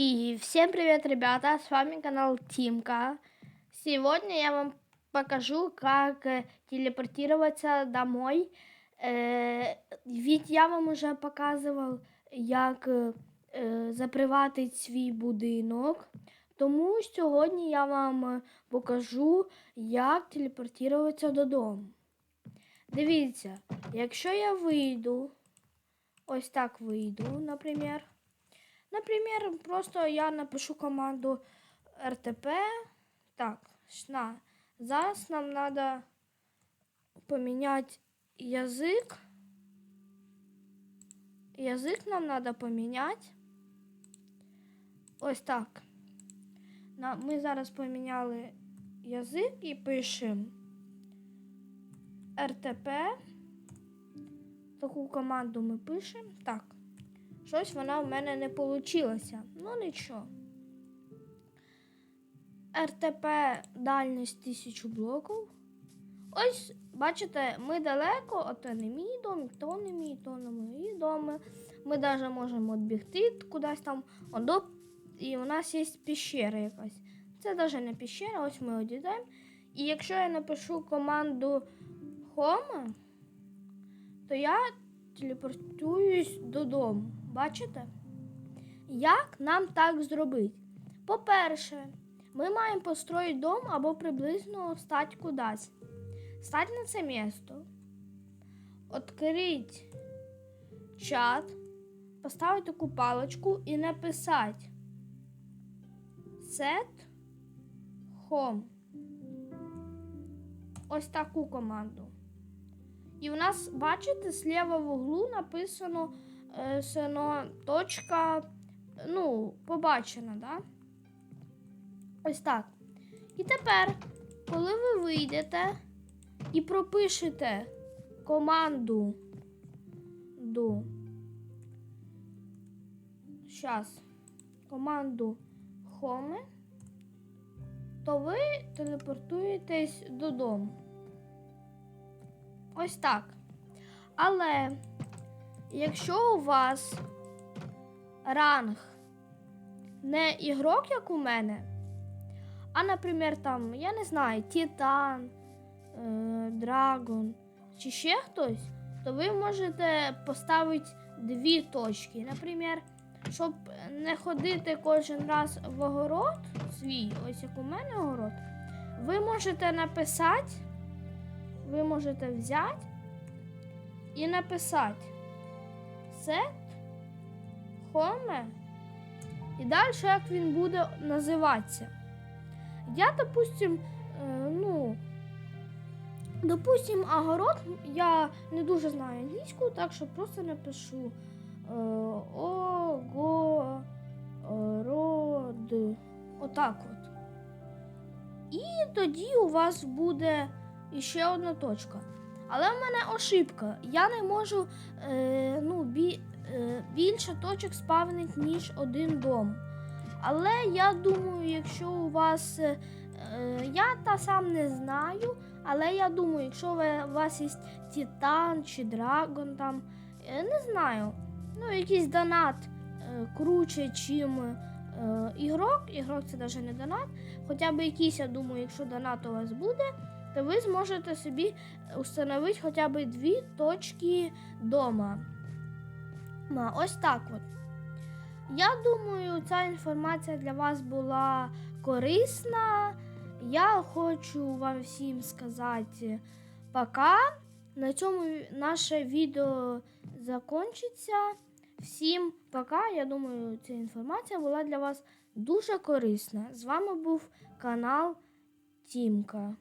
И всем привет, ребята! С вами канал Тимка. Сегодня я вам покажу, как э, телепортироваться домой. Э, Ведь я вам уже показував, як е, заприватить свій будинок. Тому сьогодні я вам е, покажу, як телепортуватися додому. Дивіться, якщо я вийду, ось так вийду, наприклад. Например, просто я напишу команду РТП. Так, на. Зараз нам надо поменять язык. Язык нам надо поменять. Ось так. Ми зараз поміняли язик і пишемо РТП. Таку команду ми пишемо. Так. Щось вона в мене не вийшло. Ну нічого. РТП дальність 1000 блоків. Ось, бачите, ми далеко, а то не мій дом, то не мій, то не мої доми. Ми навіть можемо відбігти кудись там і у нас є піщера якась. Це навіть не піщера, ось ми одійдемо. І якщо я напишу команду Home, то я телепортуюсь додому. Бачите? Як нам так зробити? По-перше, ми маємо построїти дом або приблизно стати кудись. Стати на це місто, відкрити чат, поставити таку паличку і написати set home. Ось таку команду. І в нас, бачите, зліва в углу написано е, сено, точка, ну, побачена, да? Ось так. І тепер, коли ви вийдете і пропишете команду ду. Щас. Команду home, то ви телепортуєтесь додому. Ось так. Але якщо у вас ранг не ігрок, як у мене, а, наприклад, там, я не знаю, Титан, е, Драгон чи ще хтось, то ви можете поставити дві точки. Наприклад, щоб не ходити кожен раз в огород свій, ось як у мене огород, ви можете написати ви можете взяти і написати set home і далі як він буде називатися. Я, допустим, е, ну, допустим, огород, я не дуже знаю англійську, так що просто напишу е, огород. Отак от. І тоді у вас буде ще одна точка. Але в мене ошибка. Я не можу е, ну, бі, е, більше точок спавнити, ніж один дом. Але я думаю, якщо у вас. Е, я та сам не знаю, але я думаю, якщо ви, у вас є Титан чи Драгон, там, е, не знаю, ну, якийсь донат е, круче, чим е, ігрок. Ігрок це навіть не донат. Хоча б якийсь, я думаю, якщо донат у вас буде то ви зможете собі встановити хоча б дві точки дома. Ось так от. Я думаю, ця інформація для вас була корисна. Я хочу вам всім сказати пока. На цьому наше відео закінчиться. Всім пока. Я думаю, ця інформація була для вас дуже корисна. З вами був канал Тімка.